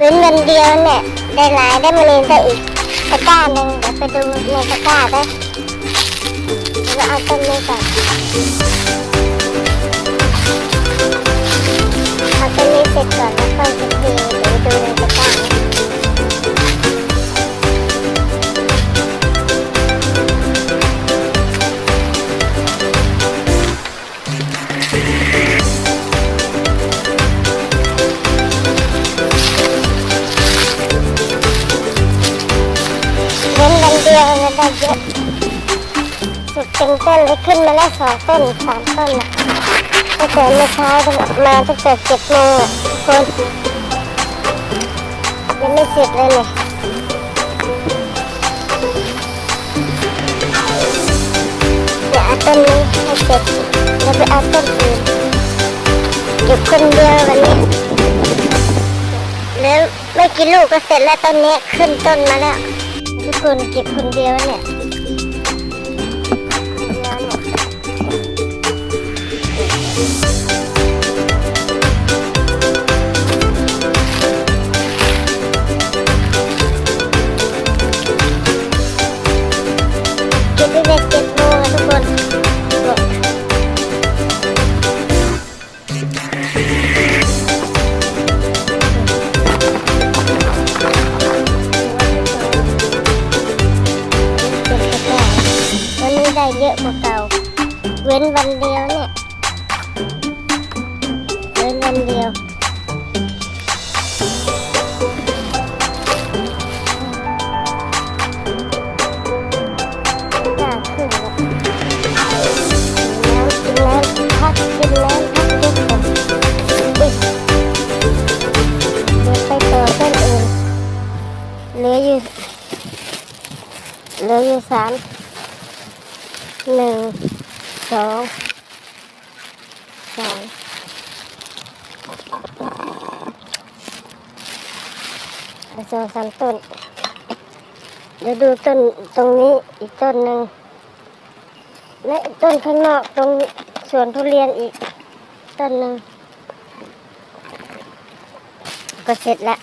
เว้นวันเดียวเนี่ยได้หลายได้มาเรียนได้อีกตะกร้าหนึ่งเดี๋ยวไปดูในตะกร้าได้เราเอาต้นนี้ก่อน เยได้เยอะสุดเป็นต้นเลยขึ้นมาแล้วสองต้นสามต้นนะตั้งแต่เมื่อเช้ามาตั้งแต่เจ็ดโมงอคนยังไม่เสร็จเลยเนี่ยเดี๋ยวเอาต้นนี้ให้เสร็จแล้วไปเอาต้นอื่นหยุดคนเดียววันนี้แล้วไม่กี่ลูกก็เสร็จแล้วต้นนี้ขึ้นต้นมาแล้ว ทุกคนเก็บคนเดียวเนี่ยเก็บเจ็ดโมงอะทุกค วันนี้ได้เยอะกว่าเก่า เว้นวันเดียวเนี่ย เว้นวันเดียว อยากขึ้นแล้วน้ำกินน้ำพักกินน้ำพักเยอะก่อนอุ๊ยเดี๋ยวไปต่อต้นอื่นเหลืออยู่เหลืออยู่สาม หนึ่งสองสามเอาสองสามต้น เดี๋ยวดูต้นตรงนี้อีกต้นหนึ่งและต้นข้างนอกตรงสวนทุเรียนอีกต้นหนึ่งก็เสร็จแล้ว